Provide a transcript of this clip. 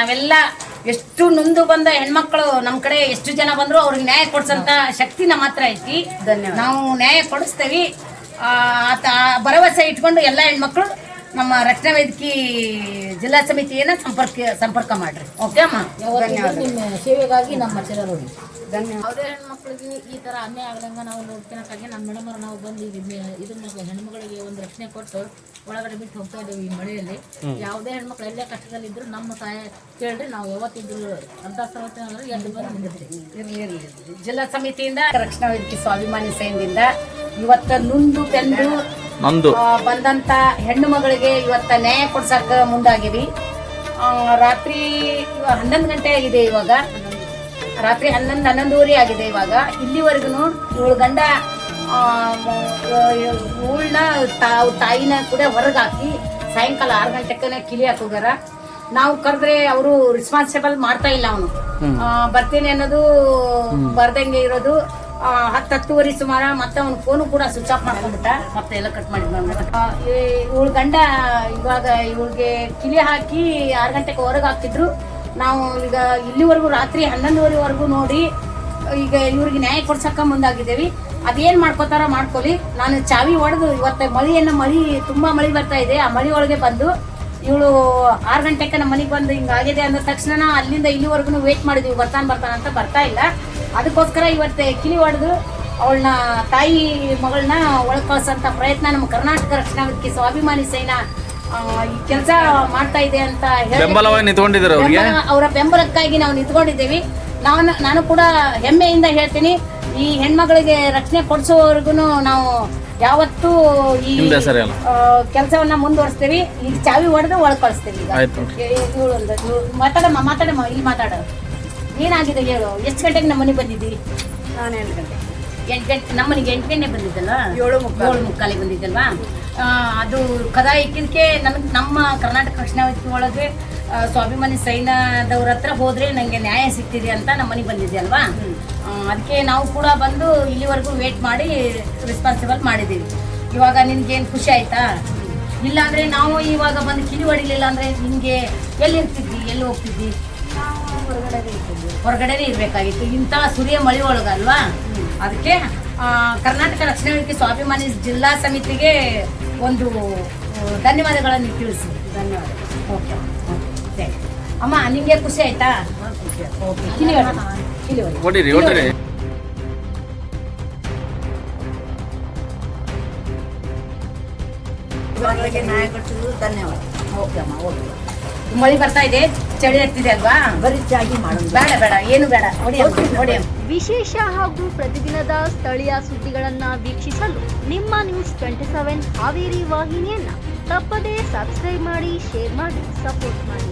ನಾವೆಲ್ಲ ಎಷ್ಟು ನೊಂದು ಬಂದ ಹೆಣ್ಮಕ್ಳು ನಮ್ಮ ಕಡೆ ಎಷ್ಟು ಜನ ಬಂದ್ರು ಅವ್ರಿಗೆ ನ್ಯಾಯ ಕೊಡ್ಸಂತ ಶಕ್ತಿ ನಮ್ಮ ಹತ್ರ ಐತಿ ಧನ್ಯವಾದ. ನಾವು ನ್ಯಾಯ ಕೊಡಿಸ್ತೇವಿ ಭರವಸೆ ಇಟ್ಕೊಂಡು ಎಲ್ಲ ಹೆಣ್ಮಕ್ಳು ನಮ್ಮ ರಕ್ಷಣಾ ವೇದಿಕೆ ಜಿಲ್ಲಾ ಸಮಿತಿಯನ್ನ ಸಂಪರ್ಕ ಸಂಪರ್ಕ ಮಾಡ್ರಿ. ಓಕೆ ಅಮ್ಮ ಧನ್ಯವಾದ. ನಿಮ್ಮ ಸೇವೆಗಾಗಿ ನಮ್ಮ ಚಿರಋಣಿ ಧನ್ಯವಾದ. ಯಾವುದೇ ಹೆಣ್ಮಕ್ಳಿಗೆ ಈ ಥರ ಅನ್ಯಾಯ ಆಗದಂಗ ನಾವು ನೋಡ್ಕೊಳಕ್ಕಾಗಿ ನಮ್ಮ ಮೇಡಮರು ನಾವು ಬಂದು ಇದನ್ನ ಹೆಣ್ಮಗಳಿಗೆ ಒಂದು ರಕ್ಷಣೆ ಕೊಟ್ಟು ಒಳಗಡೆ ಬಿಟ್ಟು ಹೋಗ್ತಾ ಇದ್ದೇವೆ ಈ ಮಳೆಯಲ್ಲಿ. ಯಾವುದೇ ಹೆಣ್ಮಕ್ಳು ಎಲ್ಲೇ ಕಷ್ಟದಲ್ಲಿದ್ರು ನಮ್ಮ ಸಹಾಯ ಕೇಳ್ರಿ ನಾವು ಯಾವತ್ತಿದ್ರು ಅಂತ ಸರ್ವತ್ತೆ ಅಂದ್ರೆ ಎದ್ದು ಬಂದು ನಿಂದಿರ್ತೀವಿ ಇರ್ಲಿ ಇರ್ಲಿ ಇರ್ಲಿ. ಜಿಲ್ಲಾ ಸಮಿತಿಯಿಂದ ರಕ್ಷಣಾ ವೇದಿಕೆ ಸ್ವಾಭಿಮಾನಿ ಸೈನ್ಯದಿಂದ ಇವತ್ತ ನುಂದು ಬೆಂದು ನಂದು ಬಂದಂತ ಹೆಣ್ಣು ಮಗಳಿಗೆ ಇವತ್ತ ನ್ಯಾಯ ಕೊಡ್ಸಕ್ಕ ಮುಂದಾಗಿವಿ. ಆ, ರಾತ್ರಿ ಹನ್ನೊಂದು ಗಂಟೆ ಆಗಿದೆ ಇವಾಗ. ರಾತ್ರಿ ಹನ್ನೊಂದು ಹನ್ನೊಂದುವರೆ ಆಗಿದೆ ಇವಾಗ. ಇಲ್ಲಿವರೆಗೂ ಇವಳು ಗಂಡ ಇವಳನ್ನ ತಾಯಿನ ಕೂಡ ಹೊರಗೆ ಹಾಕಿ ಸಾಯಂಕಾಲ ಆರು ಗಂಟೆಗೆ ಕಿಲಿ ಹಾಕೋಗಾರ. ನಾವು ಕರೆದ್ರೆ ಅವರು ರೆಸ್ಪಾನ್ಸಿಬಲ್ ಮಾಡ್ತಾ ಇಲ್ಲ ಅವನು. ಬರ್ತೀನಿ ಅನ್ನೋದು ಬರ್ದಂಗೆ ಇರೋದು. ಹತ್ತು ಹತ್ತುವರೆ ಸುಮಾರ ಮತ್ತೆ ಅವ್ನ ಫೋನು ಕೂಡ ಸ್ವಿಚ್ ಆಫ್ ಮಾಡ್ಕೊಂಡ್ಬಿಟ್ಟ. ಮತ್ತೆ ಎಲ್ಲ ಕಟ್ ಮಾಡಿ ಇವಳ ಗಂಡ ಇವಾಗ ಇವಳಿಗೆ ಕಿಲಿ ಹಾಕಿ ಆರು ಗಂಟೆಗೆ ಹೊರಗೆ ಹಾಕ್ತಿದ್ರು. ನಾವು ಈಗ ಇಲ್ಲಿವರೆಗೂ ರಾತ್ರಿ ಹನ್ನೊಂದುವರೆವರೆಗೂ ನೋಡಿ, ಈಗ ಇವ್ರಿಗೆ ನ್ಯಾಯ ಕೊಡ್ಸಕ್ಕ ಮುಂದಾಗಿದ್ದೇವೆ. ಅದೇನ್ ಮಾಡ್ಕೋತಾರ ಮಾಡ್ಕೊಳ್ಳಿ. ನಾನು ಚಾವಿ ಹೊಡೆದು ಇವತ್ತ ಮಳಿಯನ್ನ ಮಳಿ, ತುಂಬಾ ಮಳಿ ಬರ್ತಾ ಇದೆ. ಆ ಮಳಿ ಒಳಗೆ ಬಂದು ಇವಳು ಆರು ಗಂಟೆಗೆ ನಮ್ಮ ಮನೆಗೆ ಬಂದು ಹಿಂಗಾಗಿದೆ ಅಂದ ತಕ್ಷಣ ಅಲ್ಲಿಂದ ಇಲ್ಲಿವರೆಗೂ ವೇಟ್ ಮಾಡಿದ್ವಿ. ಬರ್ತಾನೆ ಬರ್ತಾನೆ ಅಂತ ಬರ್ತಾ ಇಲ್ಲ. ಅದಕ್ಕೋಸ್ಕರ ಇವತ್ತೆ ಕಿಲಿ ಹೊಡೆದು ಅವಳನ್ನ ತಾಯಿ ಮಗಳನ್ನ ಒಳಗ್ ಪ್ರಯತ್ನ ನಮ್ಮ ಕರ್ನಾಟಕ ರಕ್ಷಣಾ ವೇದಿಕೆ ಸ್ವಾಭಿಮಾನಿ ಸೇನಾ ಈ ಕೆಲಸ ಮಾಡ್ತಾ ಇದೆ ಅಂತ ಹೇಳಿ ಅವರ ಬೆಂಬಲಕ್ಕಾಗಿ ನಾವು ನಿಂತ್ಕೊಂಡಿದ್ದೇವೆ. ನಾನು ನಾನು ಕೂಡ ಹೆಮ್ಮೆಯಿಂದ ಹೇಳ್ತೀನಿ ಈ ಹೆಣ್ಮಗಳಿಗೆ ರಕ್ಷಣೆ ಕೊಡಿಸೋವರೆಗೂ ನಾವು ಯಾವತ್ತೂ ಈ ಕೆಲಸವನ್ನ ಮುಂದುವರಿಸ್ತೀವಿ ಈಗ. ಚಾವಿ ಹೊಡೆದು ಒಳಗ್ ಕಳಿಸ್ತೇವೆ ಮಾತಾಡಮ್ಮ ಮಾತಾಡಮ್ಮ ಇಲ್ಲಿ ಮಾತಾಡ. ಏನಾಗಿದೆ ಹೇಳು? ಎಷ್ಟು ಗಂಟೆಗೆ ನಮ್ಮ ಮನೆಗೆ ಬಂದಿದ್ದಿ ನಾನು ಎಂಟು ಗಂಟೆ. ಎಂಟು ಗಂಟೆ ನಮ್ಮ ಮನೆಗೆ ಎಂಟು ಗಂಟೆ ಬಂದಿದ್ದಲ್ಲ? ಏಳು. ಏಳು ಮುಕ್ಕಾಲಿಗೆ ಬಂದಿದ್ದಲ್ವಾ? ಅದು ಕದ ಇಕ್ಕಿದಕ್ಕೆ ನನಗೆ ನಮ್ಮ ಕರ್ನಾಟಕ ರಕ್ಷಣಾ ವೇದಿಕೆ ಒಳಗೆ ಸ್ವಾಭಿಮಾನಿ ಸೈನ್ಯದವ್ರ ಹತ್ರ ಹೋದ್ರೆ ನನಗೆ ನ್ಯಾಯ ಸಿಗ್ತಿದೆ ಅಂತ ನಮ್ಮ ಮನೆಗೆ ಬಂದಿದ್ದೆ ಅಲ್ವಾ? ಅದಕ್ಕೆ ನಾವು ಕೂಡ ಬಂದು ಇಲ್ಲಿವರೆಗೂ ವೇಟ್ ಮಾಡಿ ರೆಸ್ಪಾನ್ಸಿಬಲ್ ಮಾಡಿದ್ದೀವಿ. ಇವಾಗ ನಿನಗೇನು ಖುಷಿ ಆಯ್ತಾ? ಇಲ್ಲಾಂದ್ರೆ ನಾವು ಇವಾಗ ಬಂದು ಕಿಲಿ ಹೊಡಿಲಿಲ್ಲ ಅಂದ್ರೆ ನಿಮಗೆ ಎಲ್ಲಿ ಇರ್ತಿದ್ವಿ ಎಲ್ಲಿ ಹೋಗ್ತಿದ್ದಿ? ಹೊರಗಡೆನೆ ಇರ್ಬೇಕಾಗಿತ್ತು. ಇಂಥ ಸುರಿಯ ಮಳಿ ಒಳಗಲ್ವಾ? ಅದಕ್ಕೆ ಆ, ಕರ್ನಾಟಕ ರಕ್ಷಣಾ ವೇದಿಕೆ ಸ್ವಾಭಿಮಾನಿ ಜಿಲ್ಲಾ ಸಮಿತಿಗೆ ಒಂದು ಧನ್ಯವಾದಗಳನ್ನು ತಿಳಿಸಿ. ಧನ್ಯವಾದ ಓಕೆ. ಓಕೆ ಅಮ್ಮ ನಿಮಗೆ ಖುಷಿ ಆಯ್ತಾ? ಓಕೆ. ಧನ್ಯವಾದ. ಓಕೆ ಅಮ್ಮ ಓಕೆ. ಮಳಿ ಬರ್ತಾ ಇದೆ ಚಳಿ ಹತ್ತಿದೆ ಅಲ್ವಾ? ಬರೀ ಚಾಗಿ ಮಾಡೋದು. ಬೇಡ ಬೇಡ ಏನು ಬೇಡ. ವಿಶೇಷ ಹಾಗೂ ಪ್ರತಿದಿನದ ಸ್ಥಳೀಯ ಸುದ್ದಿಗಳನ್ನ ವೀಕ್ಷಿಸಲು ನಿಮ್ಮ ನ್ಯೂಸ್ ಟ್ವೆಂಟಿ ಸೆವೆನ್ ಹಾವೇರಿ ವಾಹಿನಿಯನ್ನ ತಪ್ಪದೇ ಸಬ್ಸ್ಕ್ರೈಬ್ ಮಾಡಿ ಶೇರ್ ಮಾಡಿ ಸಪೋರ್ಟ್ ಮಾಡಿ.